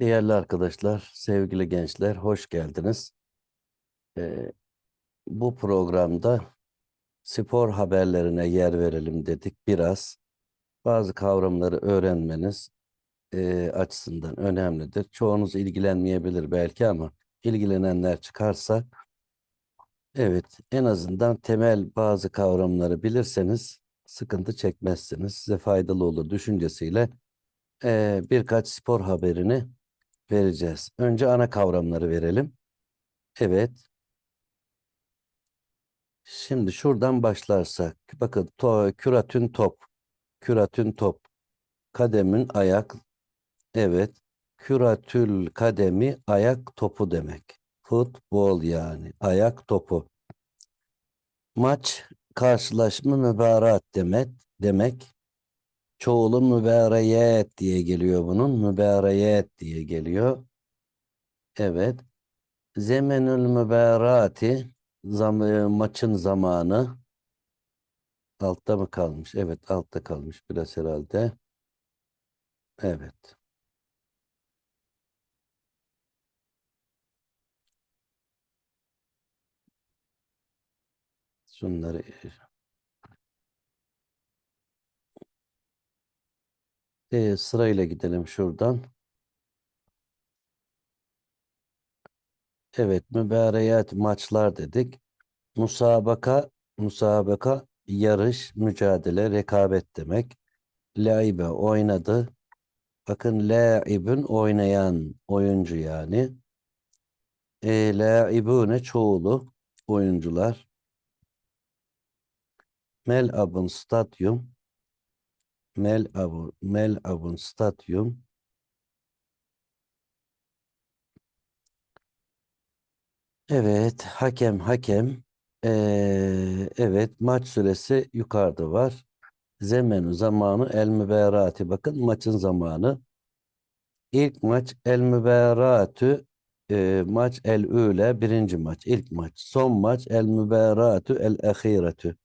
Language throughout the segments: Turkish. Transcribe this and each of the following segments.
Değerli arkadaşlar, sevgili gençler, hoş geldiniz. Ee, bu programda spor haberlerine yer verelim dedik biraz. Bazı kavramları öğrenmeniz e, açısından önemlidir. Çoğunuz ilgilenmeyebilir belki ama ilgilenenler çıkarsa, evet en azından temel bazı kavramları bilirseniz sıkıntı çekmezsiniz. Size faydalı olur düşüncesiyle e, birkaç spor haberini vereceğiz. Önce ana kavramları verelim. Evet. Şimdi şuradan başlarsak. Bakın to, küratün top. Küratün top. Kademin ayak. Evet. Küratül kademi ayak topu demek. Futbol yani. Ayak topu. Maç karşılaşma mübareat demek. Demek. Çoğulu mübareyet diye geliyor bunun. Mübareyet diye geliyor. Evet. Zemenül mübarati zam e, maçın zamanı altta mı kalmış? Evet altta kalmış biraz herhalde. Evet. Şunları e, sırayla gidelim şuradan. Evet mübareyat maçlar dedik. Musabaka musabaka yarış, mücadele, rekabet demek. Laibe oynadı. Bakın laibün oynayan oyuncu yani. E, laibune çoğulu oyuncular. Melabın stadyum. Melabın, Melabın stadyum. Evet, hakem hakem. Ee, evet, maç süresi yukarıda var. Zemenu zamanı el müberati. Bakın maçın zamanı. İlk maç el müberatü e, maç el üle birinci maç ilk maç. Son maç el müberatü el ahiretü.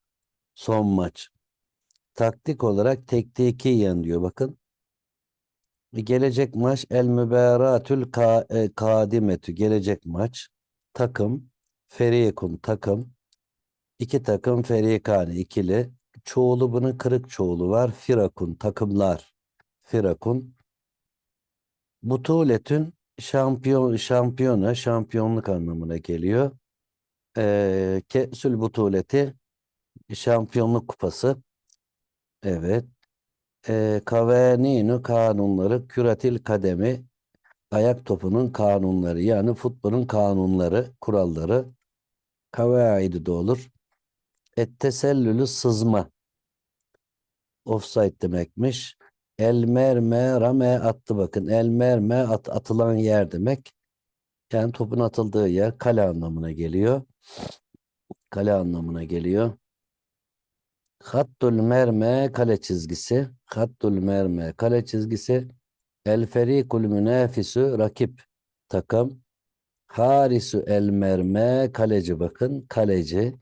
Son maç. Taktik olarak tektikiyen diyor bakın. Gelecek maç el müberatül ka, e, kadimetü. Gelecek maç. Takım. Ferikun takım. İki takım ferikani ikili. Çoğulu bunun kırık çoğulu var. Firakun takımlar. Firakun. Butuletün şampiyon şampiyona şampiyonluk anlamına geliyor. Ee, Ke'sül butuleti şampiyonluk kupası. Evet. Ee, kavaninu kanunları küratil kademi ayak topunun kanunları yani futbolun kanunları, kuralları kavaidi de olur. Ettesellülü sızma. Offside demekmiş. El merme rame attı bakın. El merme at, atılan yer demek. Yani topun atıldığı yer kale anlamına geliyor. Kale anlamına geliyor. Hattul merme kale çizgisi. Hattul merme kale çizgisi. El ferikul münafisu rakip takım. Harisu el merme kaleci bakın kaleci.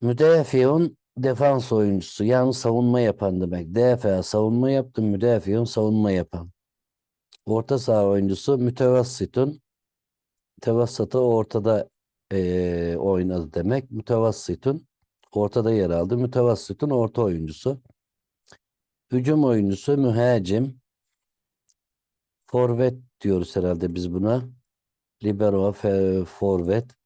Müdafiun defans oyuncusu yani savunma yapan demek. Defa savunma yaptı, müdafiun savunma yapan. Orta saha oyuncusu mütevassitun tevassıtı ortada eee, oynadı demek. Mütevassitun ortada yer aldı. Mütevassitun orta oyuncusu. Hücum oyuncusu mühacim. Forvet diyoruz herhalde biz buna. Libero, forvet.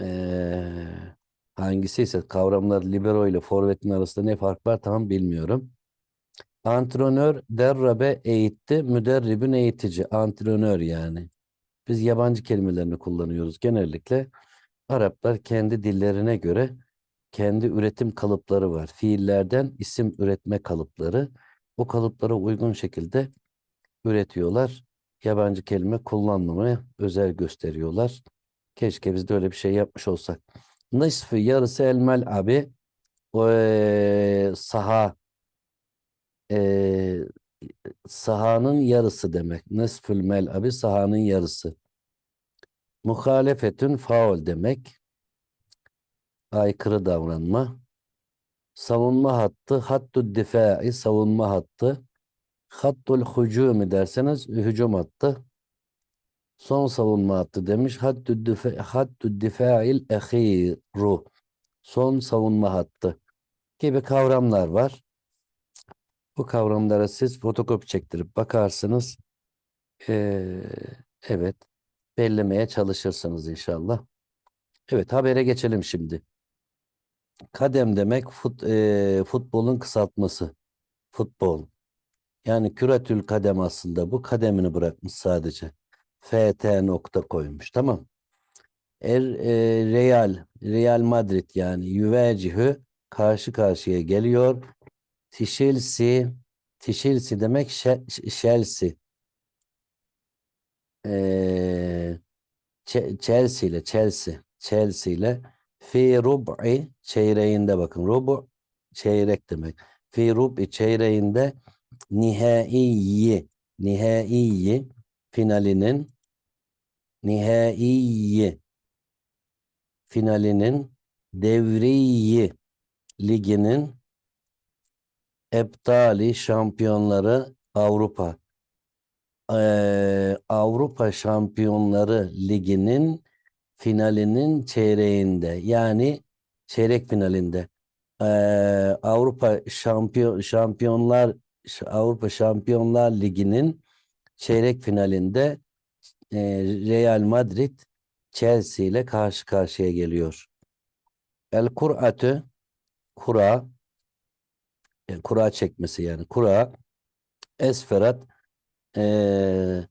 Eee hangisi ise kavramlar libero ile forvetin arasında ne fark var tam bilmiyorum. Antrenör derrabe eğitti, müderribün eğitici. Antrenör yani. Biz yabancı kelimelerini kullanıyoruz genellikle. Araplar kendi dillerine göre kendi üretim kalıpları var. Fiillerden isim üretme kalıpları. O kalıplara uygun şekilde üretiyorlar. Yabancı kelime kullanmamaya özel gösteriyorlar. Keşke biz de öyle bir şey yapmış olsak. Nisfı yarısı elmel abi o eee, saha eee, sahanın yarısı demek. Nisfül mel abi sahanın yarısı. Muhalefetün faul demek. Aykırı davranma. Savunma hattı, hattü difai savunma hattı. Hattul hücumi derseniz hücum hattı. Son savunma hattı demiş. Hattü difa, hattü difa'il ehiru. Son savunma hattı gibi kavramlar var. Bu kavramlara siz fotokopi çektirip bakarsınız. Ee, evet. Bellemeye çalışırsınız inşallah. Evet habere geçelim şimdi. Kadem demek fut, e, futbolun kısaltması. Futbol. Yani küretül kadem aslında bu kademini bırakmış sadece. FT nokta koymuş tamam. Er, e, Real, Real Madrid yani yüvecihü karşı karşıya geliyor. Tişilsi, Tişilsi demek Chelsea. Ee, Chelsea ile Chelsea, Chelsea ile fi rub'i çeyreğinde bakın. Rubu çeyrek demek. Fi rub'i çeyreğinde nihaiyi nihaiyi finalinin nihaiyi finalinin devriyi liginin eptali şampiyonları Avrupa Eee, Avrupa Şampiyonları Ligi'nin finalinin çeyreğinde yani çeyrek finalinde Eee, Avrupa Şampiyon Şampiyonlar Avrupa Şampiyonlar Ligi'nin çeyrek finalinde eee, Real Madrid Chelsea ile karşı karşıya geliyor. El Kur'atü kura yani kura çekmesi yani kura Esferat eee,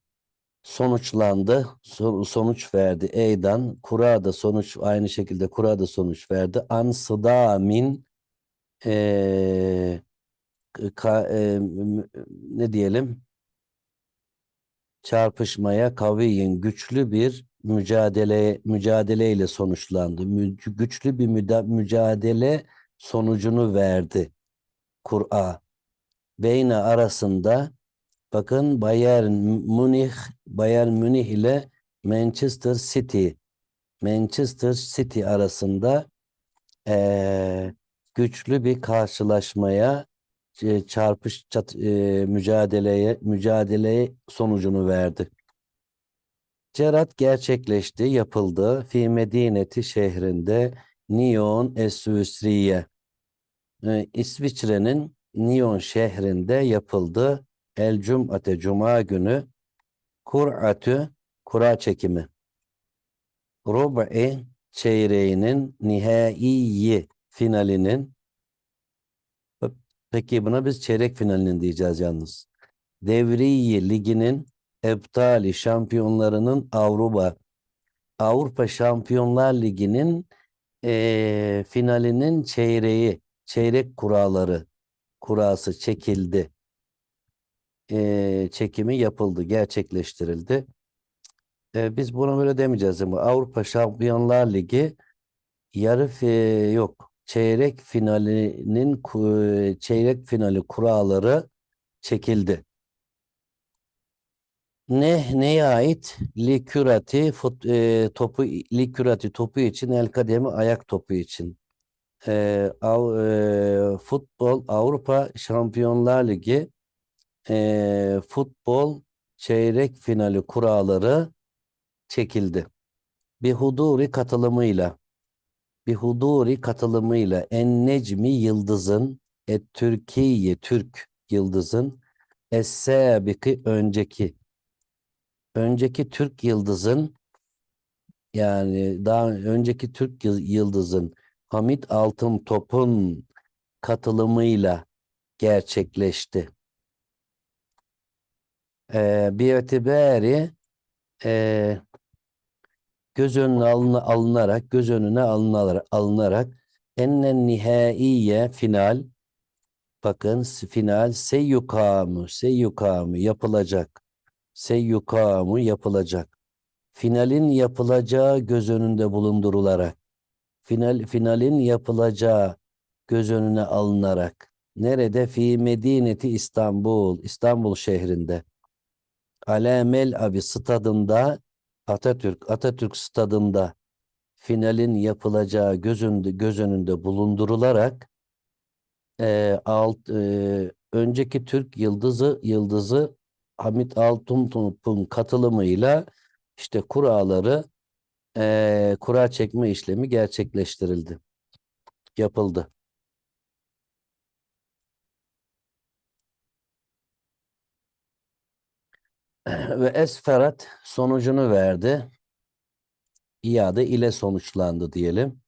sonuçlandı. So- sonuç verdi. Eydan. Kura da sonuç aynı şekilde Kura da sonuç verdi. An sıdamin eee, ka- m- ne diyelim çarpışmaya kaviyin güçlü bir mücadele mücadeleyle sonuçlandı. Mü- güçlü bir müda- mücadele sonucunu verdi. Kur'a. Beyne arasında bakın Bayern Münih Bayern Münih ile Manchester City Manchester City arasında eee, güçlü bir karşılaşmaya e, çarpış çat, e, mücadeleye mücadeleye sonucunu verdi. Cerat gerçekleşti, yapıldı. Fi Medineti şehrinde Nyon Esüsriye. E, İsviçre'nin Nyon şehrinde yapıldı. El Cum'ate Cuma günü Kur'atü kura çekimi. Rub'i çeyreğinin nihaiyi finalinin peki buna biz çeyrek finalinin diyeceğiz yalnız. Devriyi liginin eptali şampiyonlarının Avrupa Avrupa Şampiyonlar Ligi'nin eee, finalinin çeyreği çeyrek kuraları kurası çekildi. Eee, çekimi yapıldı, gerçekleştirildi. E, biz buna böyle demeyeceğiz ama Avrupa Şampiyonlar Ligi yarı fi- yok çeyrek finalinin çeyrek finali kuralları çekildi. Ne neye ait? Likürati fut, e, topu likürati topu için el kademi ayak topu için. E, av, e, futbol Avrupa Şampiyonlar Ligi e, futbol çeyrek finali kuralları çekildi. Bir huduri katılımıyla bir huduri katılımıyla en necmi yıldızın et Türkiye Türk yıldızın es-sabiki önceki önceki Türk yıldızın yani daha önceki Türk yı- yıldızın Hamit Altın Top'un katılımıyla gerçekleşti. Ee, bir itibari e, göz önüne alına- alınarak göz önüne alınarak, alınarak ennen nihaiye final. Bakın final seyyukamu seyyukamu yapılacak. Seyyukamu yapılacak. Finalin yapılacağı göz önünde bulundurularak final finalin yapılacağı göz önüne alınarak. Nerede? Fi Medineti İstanbul İstanbul şehrinde Alemel Abi stadında Atatürk Atatürk stadında finalin yapılacağı göz önünde, göz önünde bulundurularak e, alt, e, önceki Türk yıldızı yıldızı Hamit Altıntop'un katılımıyla işte kuraları eee kura çekme işlemi gerçekleştirildi. Yapıldı. Ve Esferat sonucunu verdi. İade ile sonuçlandı diyelim.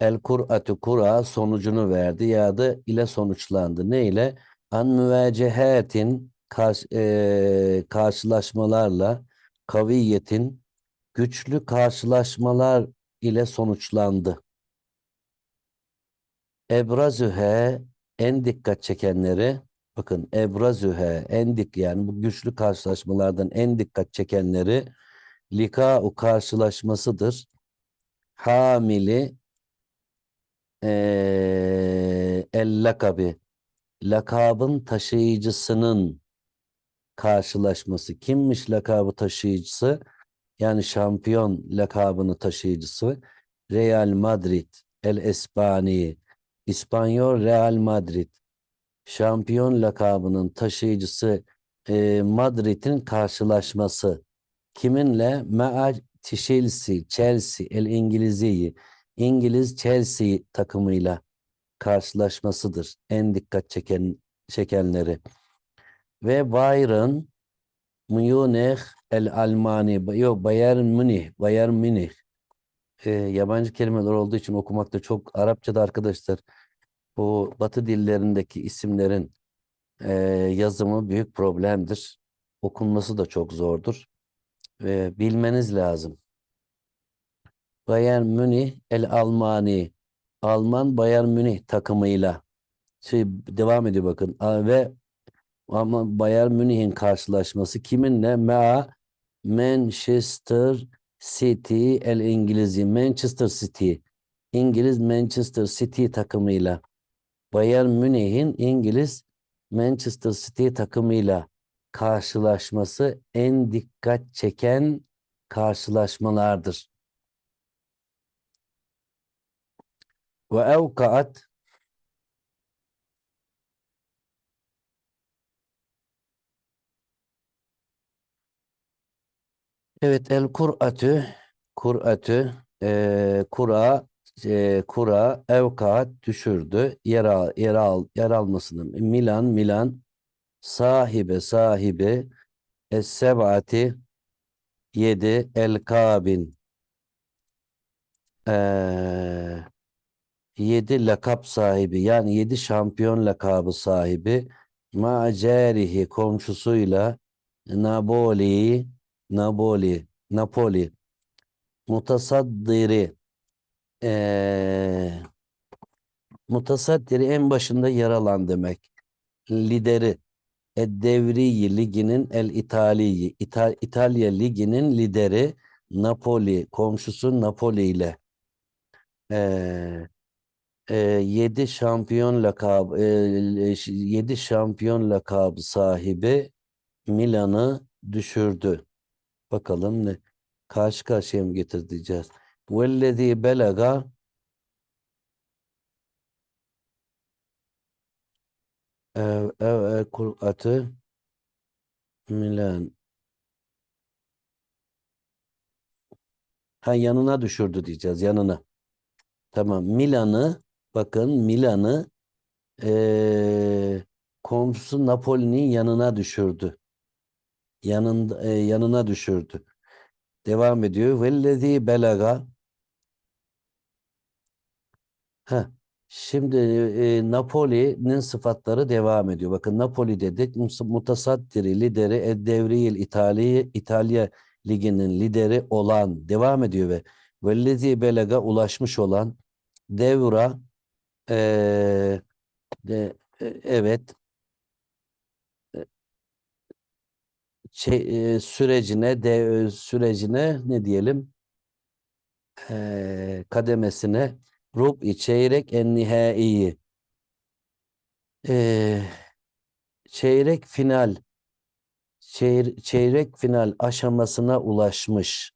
El Kur'atü Kura sonucunu verdi ya da ile sonuçlandı. Ne ile? An müvecehetin karş, eee, karşılaşmalarla kaviyetin güçlü karşılaşmalar ile sonuçlandı. Ebrazühe en dikkat çekenleri bakın ebrazühe en dik yani bu güçlü karşılaşmalardan en dikkat çekenleri lika'u karşılaşmasıdır. Hamili eee el lakabi lakabın taşıyıcısının karşılaşması. Kimmiş lakabı taşıyıcısı? Yani şampiyon lakabını taşıyıcısı Real Madrid El Espani İspanyol Real Madrid şampiyon lakabının taşıyıcısı e, Madrid'in karşılaşması kiminle? Ma'a Chelsea, Chelsea El İngiliziyi İngiliz Chelsea takımıyla karşılaşmasıdır. En dikkat çeken çekenleri. Ve Bayern Münih El Almani yok Bayern Münih Bayern Münih e, yabancı kelimeler olduğu için okumakta çok Arapçada arkadaşlar bu Batı dillerindeki isimlerin e, yazımı büyük problemdir. Okunması da çok zordur. E, bilmeniz lazım. Bayern Münih El Almani Alman Bayern Münih takımıyla şey devam ediyor bakın ve ama Bayern Münih'in karşılaşması kiminle? Mea Manchester City el İngilizi Manchester City İngiliz Manchester City takımıyla Bayern Münih'in İngiliz Manchester City takımıyla karşılaşması en dikkat çeken karşılaşmalardır. Ve evkaat Evet el Kur'atü Kur'atü eee kura eee, kura evkaat düşürdü. Yer, al, yer, al, yer almasını. Milan Milan. Sahibi sahibi. Es-Seb'ati yedi. El Kabin. Yedi lakap sahibi. Yani yedi şampiyon lakabı sahibi. Ma'cerihi komşusuyla Napoli Napoli Napoli. Mutasaddiri eee mutasaddiri en başında yer alan demek. Lideri Eddevriyi liginin El İtaliyi İta- İtalya liginin lideri Napoli komşusu Napoli ile eee e, 7 şampiyon lakabı 7 şampiyon lakabı sahibi Milan'ı düşürdü. Bakalım ne karşı karşıya mı getireceğiz? Vellezî ev ev Kur'atı Milan ha yanına düşürdü diyeceğiz yanına. Tamam Milan'ı bakın Milan'ı eee komşusu Napoli'nin yanına düşürdü. Yanında, e, yanına düşürdü. Devam ediyor. Vellezî belaga Heh. Şimdi e, Napoli'nin sıfatları devam ediyor. Bakın Napoli dedik. Mutasaddiri lideri Eddevriyel İtalya İtalya Ligi'nin lideri olan devam ediyor ve vellezî belaga ulaşmış olan devra e, de, e, evet şey, e, sürecine de sürecine ne diyelim e, kademesine rub'i çeyrek en nihai. E, çeyrek final. Çeyre- çeyrek final aşamasına ulaşmış.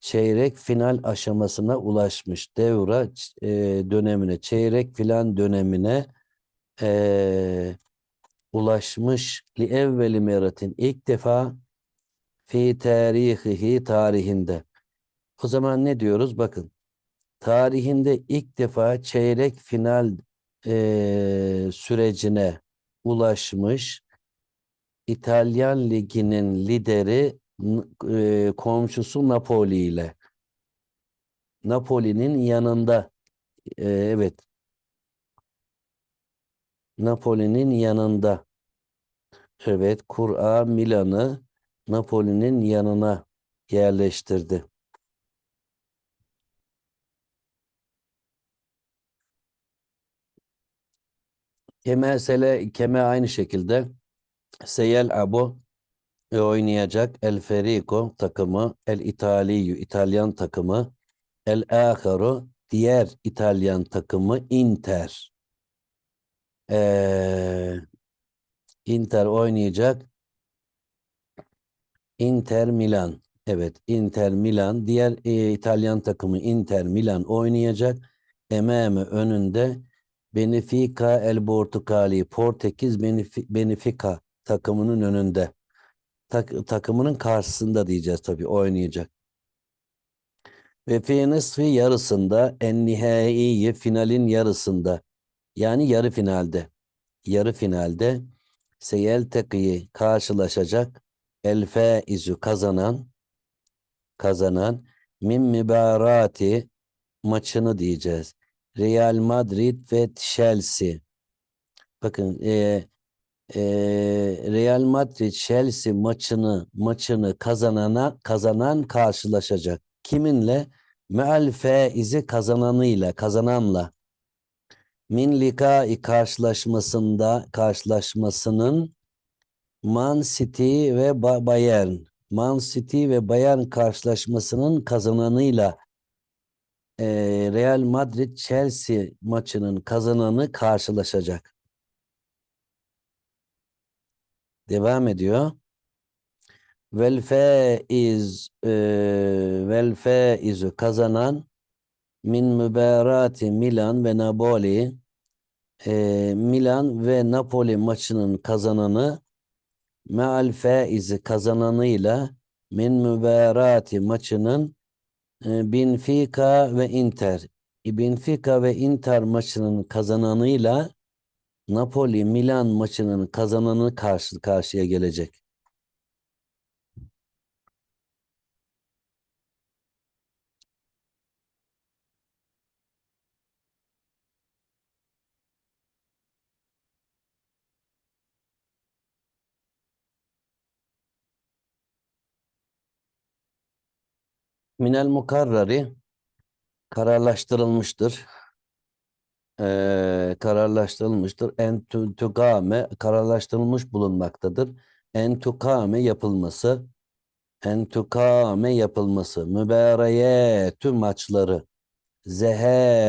Çeyrek final aşamasına ulaşmış. Devra e, dönemine çeyrek filan dönemine e, ulaşmış. Li evveli meratin ilk defa fi tarihihi tarihinde. O zaman ne diyoruz? Bakın tarihinde ilk defa çeyrek final eee, sürecine ulaşmış İtalyan Ligi'nin lideri eee, komşusu Napoli ile. Napoli'nin yanında eee, evet Napoli'nin yanında evet Kur'a Milan'ı Napoli'nin yanına yerleştirdi. Keme Keme aynı şekilde Seyel Abu e, oynayacak El Ferico takımı El İtaliyyu İtalyan takımı El Aharu diğer İtalyan takımı Inter. Ee, Inter oynayacak. Inter Milan. Evet, Inter Milan. Diğer e, İtalyan takımı Inter Milan oynayacak. Emame önünde Benfica El Portugali. Portekiz Benfi- Benfica takımının önünde. Tak- takımının karşısında diyeceğiz tabii oynayacak. Ve fi yarısında en nihai finalin yarısında yani yarı finalde yarı finalde seyel tekiyi karşılaşacak el faizü kazanan kazanan min mübarati maçını diyeceğiz. Real Madrid ve Chelsea. Bakın e, e, Real Madrid Chelsea maçını maçını kazanana kazanan karşılaşacak. Kiminle? Meal faizi kazananıyla, kazananla. Min likai karşılaşmasında karşılaşmasının Man City ve Ba- Bayern. Man City ve Bayern karşılaşmasının kazananıyla e, Real Madrid Chelsea maçının kazananı karşılaşacak. Devam ediyor. Vel faiz e, vel faizu kazanan min müberati Milan ve Napoli e, Milan ve Napoli maçının kazananı meal faizi kazananıyla min müberati maçının Benfica ve Inter E, Benfica ve Inter maçının kazananıyla Napoli Milan maçının kazananı karşı karşıya gelecek. Minel mukarrari kararlaştırılmıştır. Eee, kararlaştırılmıştır. Entukame kararlaştırılmış bulunmaktadır. Entukame yapılması. Entukame yapılması. Mübareyetü maçları. Zehebi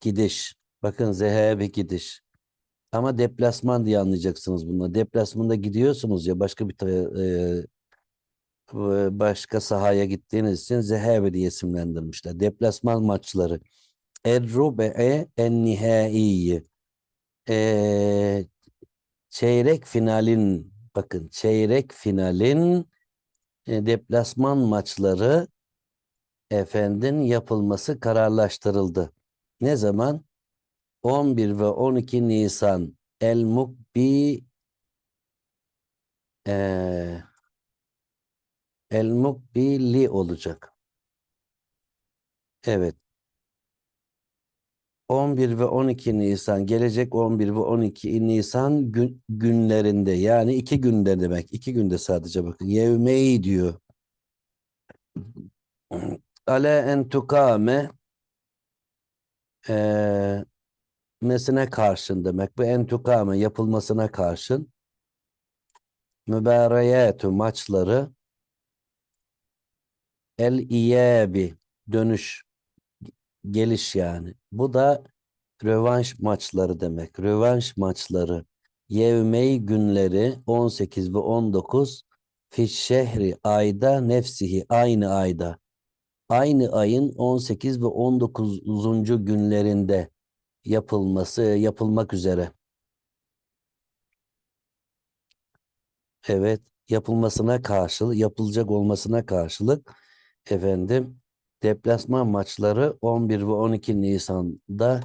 gidiş. Bakın zehebi gidiş. Ama deplasman diye anlayacaksınız bunu. Deplasmanda gidiyorsunuz ya başka bir e, başka sahaya gittiğiniz için Zehebe diye isimlendirmişler. Deplasman maçları. Er-Rube'e en-Nihaiyi. Ee, çeyrek finalin bakın çeyrek finalin e, deplasman maçları efendin yapılması kararlaştırıldı. Ne zaman? 11 ve 12 Nisan El Mukbi eee El Mukbili olacak. Evet. 11 ve 12 Nisan gelecek 11 ve 12 Nisan gün, günlerinde yani iki günde demek. iki günde sadece bakın. Yevmeyi diyor. Ale en tukame mesine karşın demek. Bu en tukame yapılmasına karşın mübareyetü maçları el iyebi dönüş geliş yani. Bu da rövanş maçları demek. Rövanş maçları. Yevmey günleri 18 ve 19 fiş şehri ayda nefsihi aynı ayda. Aynı ayın 18 ve 19. günlerinde yapılması yapılmak üzere. Evet, yapılmasına karşılık, yapılacak olmasına karşılık efendim deplasman maçları 11 ve 12 Nisan'da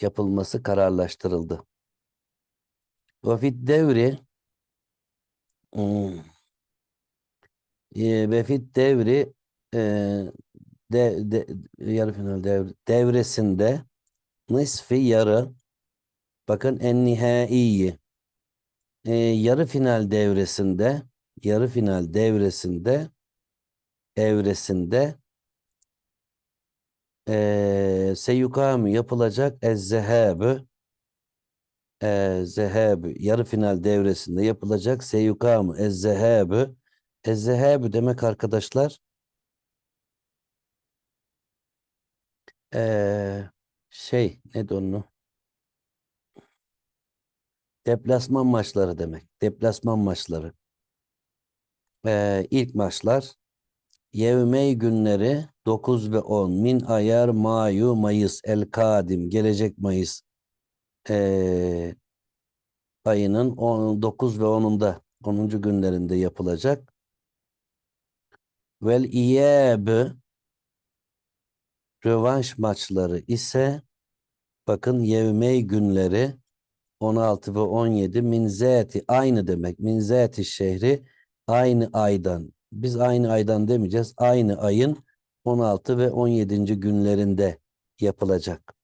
yapılması kararlaştırıldı. Ve fit devri hmm, e, ve fit devri e, de, de, yarı final devre, devresinde nisfi yarı bakın en nihai e, yarı final devresinde yarı final devresinde evresinde e, seyukamu yapılacak ezzehabü e, zehabü yarı final devresinde yapılacak seyukamu ezzehabü ezzehabü demek arkadaşlar e, şey ne onu deplasman maçları demek deplasman maçları. E, ilk maçlar Yevmey günleri 9 ve 10 min ayar mayu mayıs el kadim gelecek Mayıs e, ayının 10, 9 ve 10'unda 10. günlerinde yapılacak. Vel iyab rövanş maçları ise bakın yevmey günleri 16 ve 17 minzeti aynı demek. Minzeti şehri aynı aydan. Biz aynı aydan demeyeceğiz. Aynı ayın 16 ve 17. günlerinde yapılacak.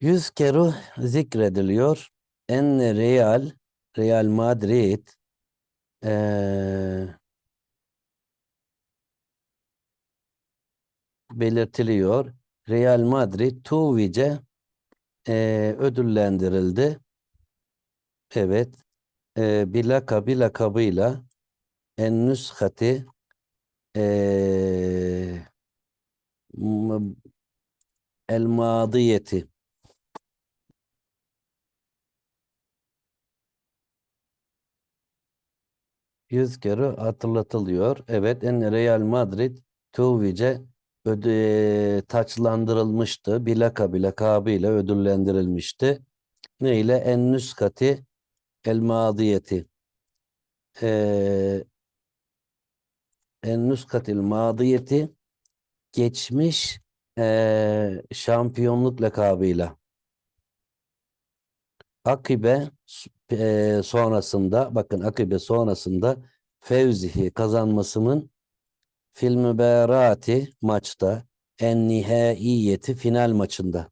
Yüz kere zikrediliyor. Enne Real, Real Madrid eee, belirtiliyor. Real Madrid Tuvice eee, ödüllendirildi. Evet. Eee bir lakabı lakabıyla en nüshati m- el madiyeti yüz kere hatırlatılıyor. Evet en Real Madrid Tuvice öde taçlandırılmıştı. Bir lakabı lakabıyla ödüllendirilmişti. Ne ile en nüskati el madiyeti Eee en nüskatil madiyeti geçmiş eee, şampiyonluk lakabıyla. Akibe eee, sonrasında bakın Akibe sonrasında Fevzihi kazanmasının fil müberati maçta en nihaiyeti final maçında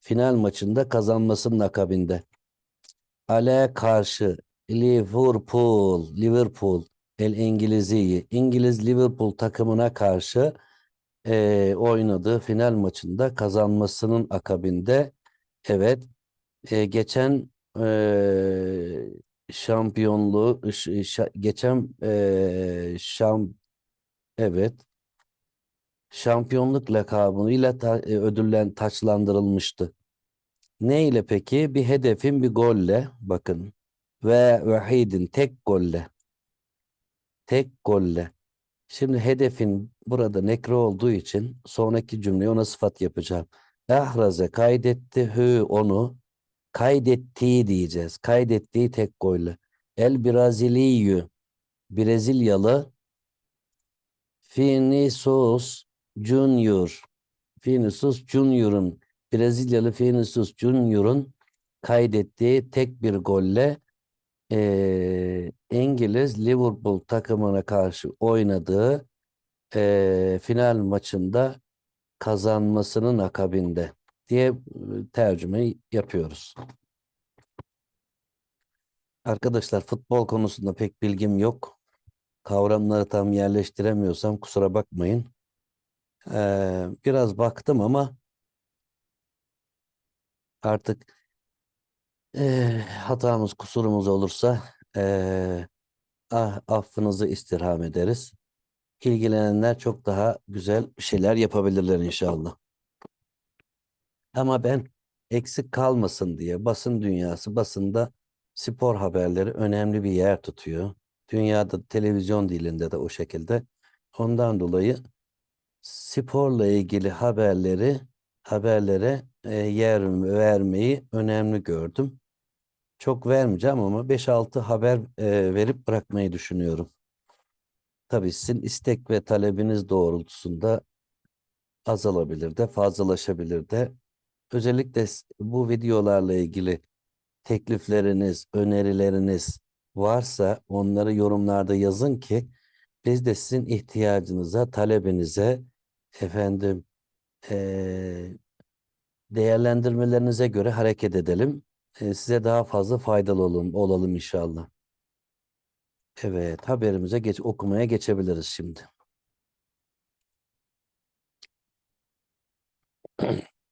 final maçında kazanmasının akabinde Ale karşı Liverpool Liverpool El İngiliziyi İngiliz Liverpool takımına karşı eee, oynadığı final maçında kazanmasının akabinde evet e, geçen e, şampiyonluğu geçen e, şam evet şampiyonluk lakabıyla ta, e, ödüllen taçlandırılmıştı. Ne ile peki? Bir hedefin bir golle bakın ve vahidin tek golle tek golle. Şimdi hedefin burada nekre olduğu için sonraki cümleye ona sıfat yapacağım. Ehraze kaydetti hü onu kaydettiği diyeceğiz. Kaydettiği tek golle. El Braziliyyü Brezilyalı Vinicius Junior Vinicius Junior'un Brezilyalı Vinicius Junior'un kaydettiği tek bir golle eee, İngiliz Liverpool takımına karşı oynadığı eee, final maçında kazanmasının akabinde diye e, tercüme yapıyoruz. Arkadaşlar futbol konusunda pek bilgim yok. Kavramları tam yerleştiremiyorsam kusura bakmayın. Ee, biraz baktım ama artık eh, hatamız kusurumuz olursa eh, ah, affınızı istirham ederiz. İlgilenenler çok daha güzel şeyler yapabilirler inşallah. Ama ben eksik kalmasın diye basın dünyası basında spor haberleri önemli bir yer tutuyor. Dünyada televizyon dilinde de o şekilde. Ondan dolayı sporla ilgili haberleri haberlere e, yer vermeyi önemli gördüm. Çok vermeyeceğim ama 5-6 haber e, verip bırakmayı düşünüyorum. Tabii sizin istek ve talebiniz doğrultusunda azalabilir de fazlalaşabilir de. Özellikle bu videolarla ilgili teklifleriniz, önerileriniz varsa onları yorumlarda yazın ki biz de sizin ihtiyacınıza, talebinize efendim eee, değerlendirmelerinize göre hareket edelim. Ee, size daha fazla faydalı olalım, olalım inşallah. Evet, haberimize geç okumaya geçebiliriz şimdi.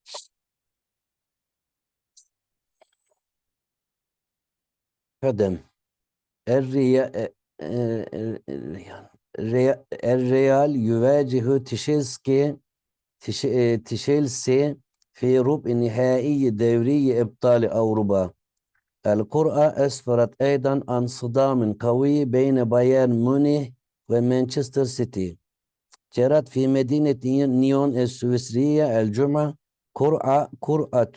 Kadem Er-riya e, e, er, er, Er-real yüvecihu tişelski e, tişelsi في ربع نهائي دوري أبطال أوروبا القرعة أسفرت أيضا عن صدام قوي بين بايرن ميونخ ومانشستر سيتي جرت في مدينة نيون السويسرية الجمعة قرعة قرعة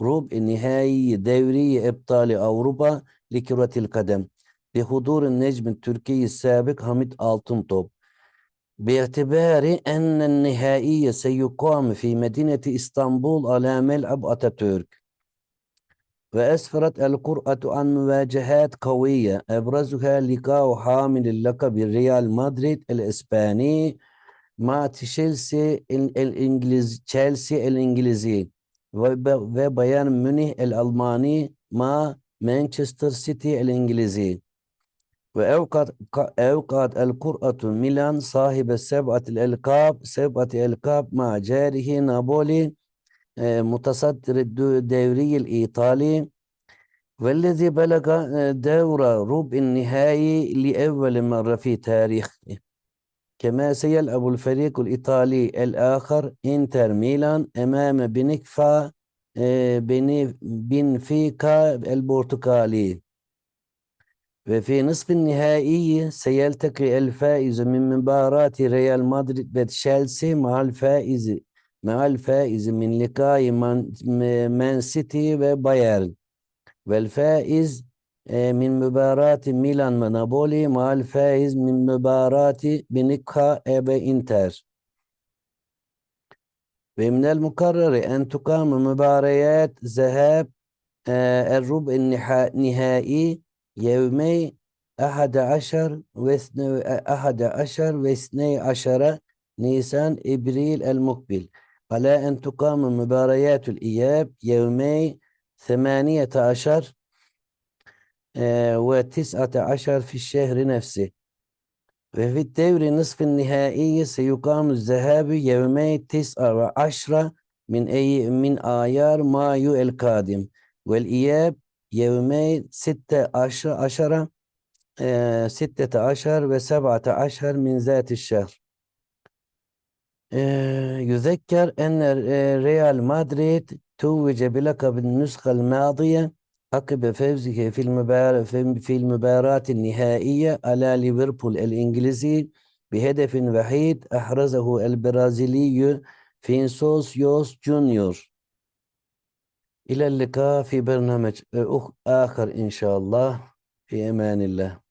ربع نهائي دوري أبطال أوروبا لكرة القدم بحضور النجم التركي السابق حميد ألتنتوب باعتبار أن النهائي سيقام في مدينة إسطنبول على ملعب أتاتورك. وأسفرت القرعة عن مواجهات قوية أبرزها لقاء حامل اللقب ريال مدريد الإسباني مع تشيلسي ال- الإنجليز تشيلسي الإنجليزي وب- وبايرن ميونخ الألماني مع مانشستر سيتي الإنجليزي. وأوقعت ق- أوقعت القرعة ميلان صاحب سبعة الألقاب سبعة ألقاب مع جاره نابولي آه، متصدر الدو- الدوري الإيطالي. والذي بلغ آه، دور ربع النهائي لأول مرة في تاريخه. كما سيلعب الفريق الإيطالي الآخر إنتر ميلان أمام بنكفا Ve fi nısfin nihaiyi seyelteki el faizu min mübarati Real Madrid ve Chelsea ma'al faizi ma'al faizi min likai man, man City ve Bayern. Vel faiz e, min mübarati Milan ve Napoli ma'al faiz min mübarati Binikha e ve Inter. Ve minel mukarrari en tukamı mübareyat zehab e, el rub'in nihai يومي أحد عشر واثني أحد عشر واثني عشر نيسان إبريل المقبل. على أن تقام مباريات الإياب يومي ثمانية عشر آه، وتسعة عشر في الشهر نفسه. وفي الدوري نصف النهائي سيقام الذهاب يومي تسعة وعشرة من أي من آيار مايو القادم. والإياب yevmey sitte aşı aşara e, sittete aşar ve sebate aşar min zâti şehr. E, yüzekker enne e, Real Madrid tuvvice bilakabin nüshal mâdiye akibe fevzihe fil, fil mübaratin nihaiye ala Liverpool el İngilizi bi hedefin vahid ahrazahu el Braziliyyü Finsos Yos Junior. في برنامج آه، أخ- آخر إن شاء الله في أمان الله